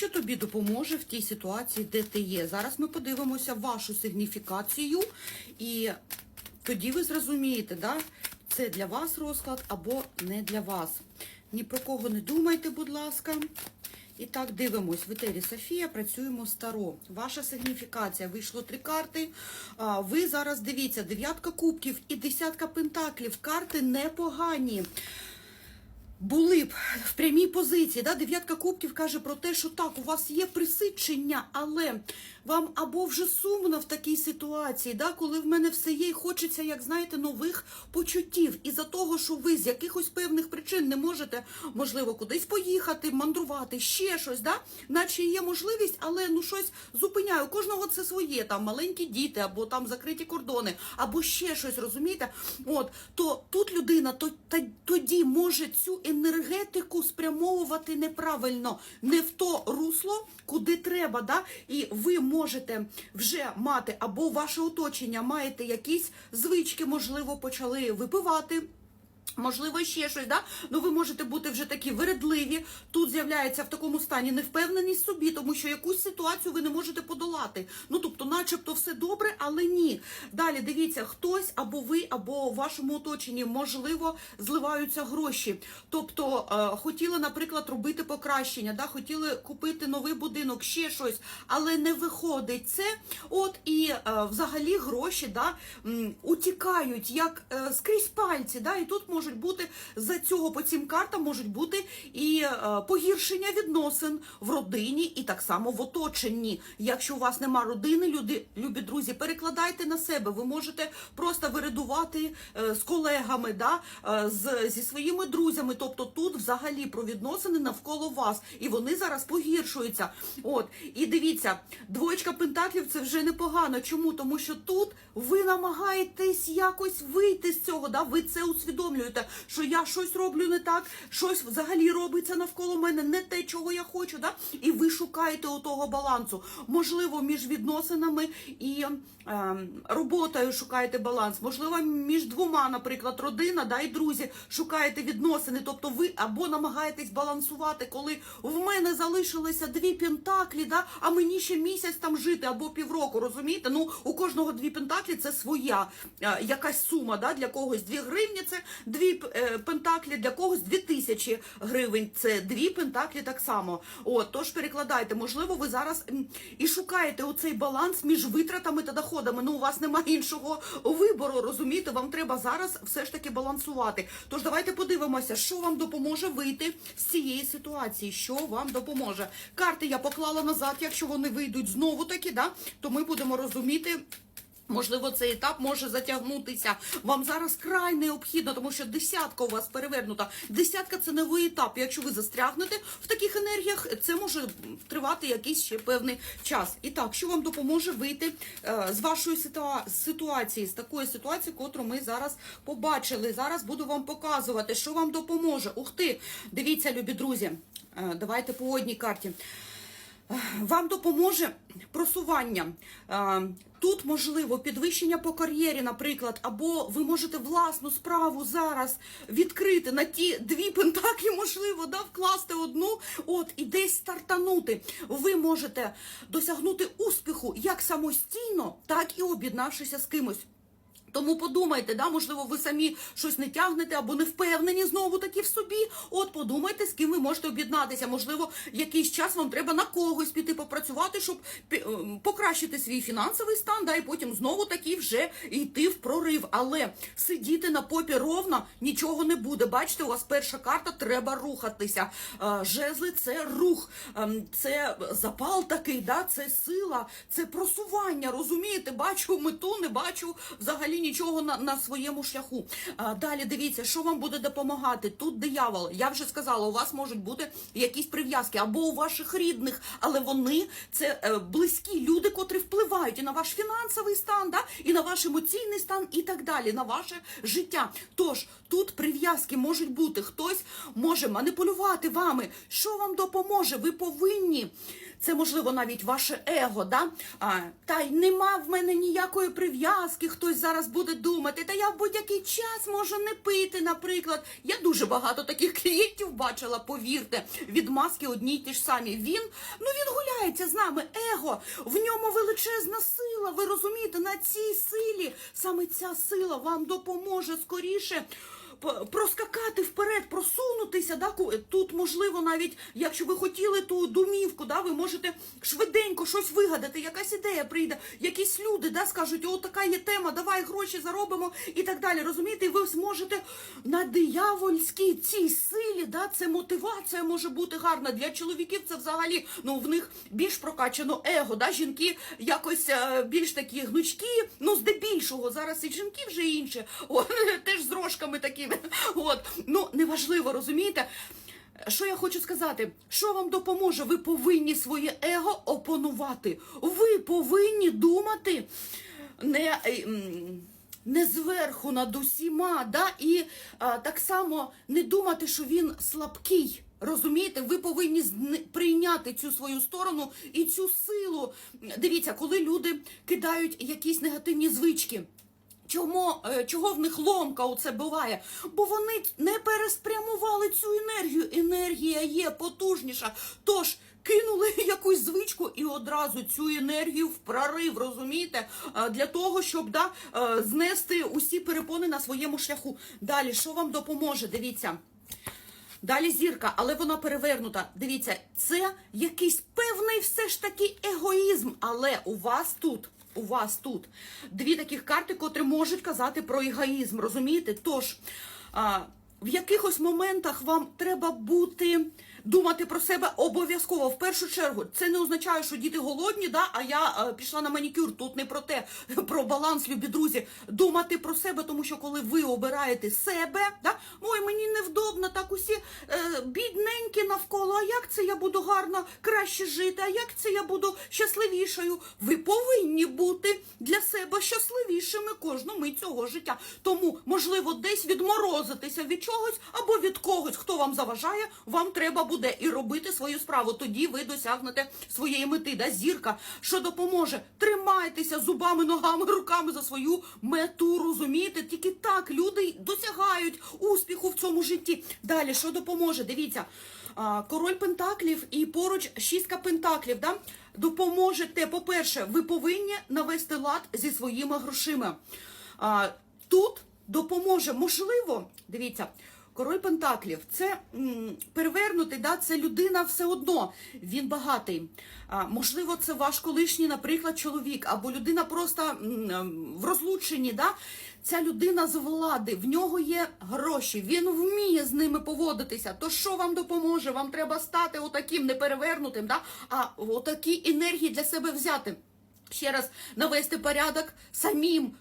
що тобі допоможе в тій ситуації, де ти є. Зараз ми подивимося вашу сигніфікацію, і тоді ви зрозумієте, да? це для вас розклад або не для вас. Ні про кого не думайте, будь ласка. І так, дивимось. В етері Софія працюємо з Таро. Ваша сигніфікація. Вийшло три карти. Ви зараз дивіться, дев'ятка кубків і десятка пентаклів. Карти непогані. Були б в прямій позиції. Да? Дев'ятка кубків каже про те, що так, у вас є присичення, але вам або вже сумно в такій ситуації, да? коли в мене все є, і хочеться, як знаєте, нових почуттів. І за того, що ви з якихось певних причин не можете, можливо, кудись поїхати, мандрувати, ще щось, да? наче є можливість, але ну щось зупиняє. У кожного це своє, там маленькі діти, або там закриті кордони, або ще щось, розумієте? От, то тут людина то, та, тоді може цю енергетику спрямовувати неправильно, не в то русло, куди треба. Да? І ви можете вже мати, або ваше оточення маєте якісь звички, можливо, почали випивати. Можливо, ще щось, да? Ну ви можете бути вже такі вередливі. Тут з'являється в такому стані невпевненість собі, тому що якусь ситуацію ви не можете подолати. Ну тобто, начебто, все добре, але ні. Далі дивіться, хтось або ви, або в вашому оточенні, можливо, зливаються гроші. Тобто, е, хотіли, наприклад, робити покращення, да? хотіли купити новий будинок, ще щось, але не виходить це. От і е, взагалі гроші да, утікають як е, скрізь пальці. Да? І тут можуть бути за цього по цим картам можуть бути і е, погіршення відносин в родині, і так само в оточенні. Якщо у вас нема родини, люди, любі друзі, перекладайте на себе. Ви можете просто виридувати е, з колегами, да? е, з, зі своїми друзями. Тобто тут взагалі про відносини навколо вас, і вони зараз погіршуються. От і дивіться, двоєчка пентаклів це вже непогано. Чому? Тому що тут ви намагаєтесь якось вийти з цього. Да? Ви це усвідомлюєте, що я щось роблю не так, щось взагалі робиться навколо мене, не те, чого я хочу. Да? І ви шукаєте отого балансу. Можливо, між відносинами і е, роботою шукаєте баланс. Можливо, між двома, наприклад, родина да, і друзі шукаєте відносини. Тобто ви або намагаєтесь балансувати, коли в мене залишилися дві пентаклі, да, а мені ще місяць там жити або півроку. Розумієте? Ну у кожного дві пентаклі це своя е, якась сума. Да, для когось дві гривні це дві е, пентаклі, для когось дві тисячі гривень. Це дві пентаклі так само. От тож перекладайте. Можливо, ви зараз і шукаєте оцей баланс між витратами та доходами. Ну у вас немає іншого вибору. Розумієте, вам треба зараз все ж таки балансувати. Тож давайте подивимося, що вам допоможе вийти з цієї ситуації. Що вам допоможе? Карти я поклала назад. Якщо вони вийдуть знову таки, да, то ми будемо розуміти. Можливо, цей етап може затягнутися. Вам зараз край необхідно, тому що десятка у вас перевернута. Десятка це новий етап. Якщо ви застрягнете в таких енергіях, це може тривати якийсь ще певний час. І так, що вам допоможе вийти е, з вашої ситуа- ситуації, з такої ситуації, котру ми зараз побачили. Зараз буду вам показувати, що вам допоможе. Ух ти! Дивіться, любі друзі. Е, давайте по одній карті. Вам допоможе просування. Е, Тут можливо підвищення по кар'єрі, наприклад, або ви можете власну справу зараз відкрити на ті дві пентаклі, можливо, да, вкласти одну, от і десь стартанути. Ви можете досягнути успіху як самостійно, так і об'єднавшися з кимось. Тому подумайте, да, можливо, ви самі щось не тягнете або не впевнені знову таки в собі. От подумайте, з ким ви можете об'єднатися. Можливо, якийсь час вам треба на когось піти попрацювати, щоб ем, покращити свій фінансовий стан, да, і потім знову таки вже йти в прорив. Але сидіти на попі ровно нічого не буде. Бачите, у вас перша карта треба рухатися. Е, Жезли це рух, ем, це запал такий, да, це сила, це просування. Розумієте, бачу мету, не бачу взагалі нічого на, на своєму шляху. А, далі дивіться, що вам буде допомагати. Тут диявол. Я вже сказала, у вас можуть бути якісь прив'язки або у ваших рідних, але вони це е, близькі люди, котрі впливають і на ваш фінансовий стан, да, і на ваш емоційний стан, і так далі, на ваше життя. Тож тут прив'язки можуть бути. Хтось може маніпулювати вами. Що вам допоможе? Ви повинні. Це можливо навіть ваше его, да? А, та й нема в мене ніякої прив'язки, хтось зараз буде думати, та я в будь-який час можу не пити, наприклад. Я дуже багато таких клієнтів бачила, повірте, від маски одні й ті ж самі. Він ну він гуляється з нами, его, в ньому величезна сила. Ви розумієте, на цій силі саме ця сила вам допоможе скоріше. Проскакати вперед, просунутися, да, тут можливо навіть, якщо ви хотіли ту домівку, да, ви можете швиденько щось вигадати, якась ідея прийде, якісь люди да, скажуть, о, така є тема, давай гроші заробимо і так далі. Розумієте, ви зможете на диявольській цій силі, да, це мотивація може бути гарна. Для чоловіків це взагалі ну, в них більш прокачано его. Да? Жінки якось е, більш такі гнучкі, ну здебільшого. Зараз і жінки вже інші, о, теж з рожками От. Ну, неважливо, розумієте? Що я хочу сказати? Що вам допоможе? Ви повинні своє его опанувати. Ви повинні думати не, е, не зверху над усіма, да? і а, так само не думати, що він слабкий. Розумієте, ви повинні прийняти цю свою сторону і цю силу. Дивіться, коли люди кидають якісь негативні звички. Чому, е, чого в них ломка оце буває? Бо вони не переспрямували цю енергію. Енергія є потужніша. Тож кинули якусь звичку і одразу цю енергію в прорив, розумієте? Е, Для того, щоб да, е, знести усі перепони на своєму шляху. Далі, що вам допоможе? Дивіться. Далі зірка, але вона перевернута. Дивіться, це якийсь певний все ж таки егоїзм. Але у вас тут, у вас тут дві таких карти, котрі можуть казати про егоїзм. Розумієте? Тож а, в якихось моментах вам треба бути. Думати про себе обов'язково в першу чергу. Це не означає, що діти голодні, да, а я е, пішла на манікюр. Тут не про те, про баланс, любі друзі. Думати про себе, тому що коли ви обираєте себе, да, ой, мені невдобно, так усі е, бідненькі навколо. А як це я буду гарно краще жити? А як це я буду щасливішою? Ви повинні бути для себе щасливішими кожну мить цього життя. Тому, можливо, десь відморозитися від чогось або від когось, хто вам заважає, вам треба буде і робити свою справу. Тоді ви досягнете своєї мети. Да? Зірка, що допоможе. Тримайтеся зубами, ногами, руками за свою мету. Розумієте? Тільки так люди досягають успіху в цьому житті. Далі, що допоможе? Дивіться. Король Пентаклів і поруч шістка Пентаклів. Да? Допоможете, по-перше, ви повинні навести лад зі своїми грошима. Тут допоможе, можливо, дивіться, король Пентаклів це перевернутий, да, це людина все одно. Він багатий. А, можливо, це ваш колишній, наприклад, чоловік, або людина просто в розлученні. Да? Ця людина з влади, в нього є гроші, він вміє з ними поводитися. То що вам допоможе? Вам треба стати отаким неперевернутим, да? а отакі енергії для себе взяти. Ще раз навести порядок, самим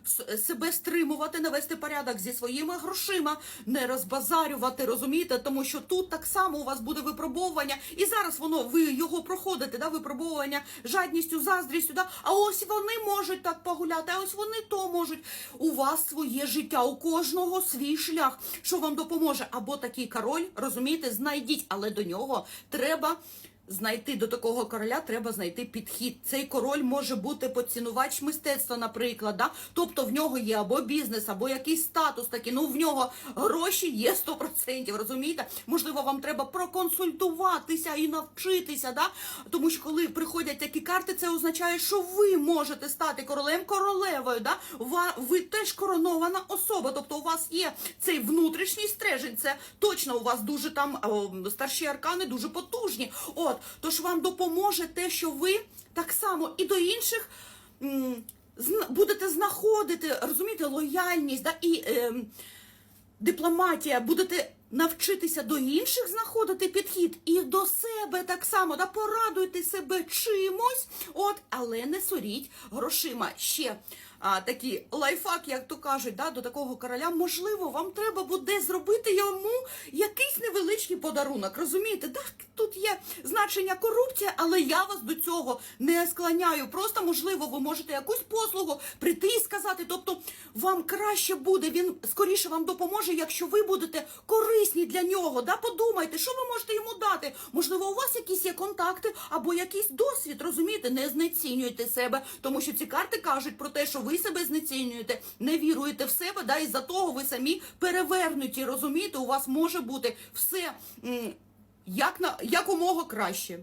себе стримувати, навести порядок зі своїми грошима, не розбазарювати, розумієте? Тому що тут так само у вас буде випробовування, і зараз воно ви його проходите, да, випробовування жадністю, заздрістю, да. А ось вони можуть так погуляти, а ось вони то можуть. У вас своє життя, у кожного свій шлях, що вам допоможе. Або такий король, розумієте, знайдіть, але до нього треба. Знайти до такого короля треба знайти підхід. Цей король може бути поцінувач мистецтва, наприклад. Да? Тобто в нього є або бізнес, або якийсь статус такий. Ну в нього гроші є 100%, розумієте? Можливо, вам треба проконсультуватися і навчитися. Да? Тому що коли приходять такі карти, це означає, що ви можете стати королем королевою. Да? Ви теж коронована особа. Тобто у вас є цей внутрішній стрежень. Це точно у вас дуже там о, старші аркани дуже потужні. От, тож вам допоможе те, що ви так само і до інших. Будете знаходити, розумієте, лояльність да, і ем, дипломатія, будете навчитися до інших знаходити підхід і до себе так само, да, порадуйте себе чимось, от, але не соріть грошима. Ще а, такий лайфхак, як то кажуть, да, до такого короля, можливо, вам треба буде зробити йому якийсь невеличкий подарунок. Розумієте, так, тут є значення корупція, але я вас до цього не склоняю. Просто, можливо, ви можете якусь послугу прийти і сказати. Тобто, вам краще буде, він скоріше вам допоможе, якщо ви будете корисні для нього. Да? Подумайте, що ви можете йому дати. Можливо, у вас якісь є контакти або якийсь досвід, розумієте, не знецінюйте себе, тому що ці карти кажуть про те, що ви себе знецінюєте, не віруєте в себе, да, і за того ви самі перевернуті. Розумієте, у вас може бути все як на якомога краще.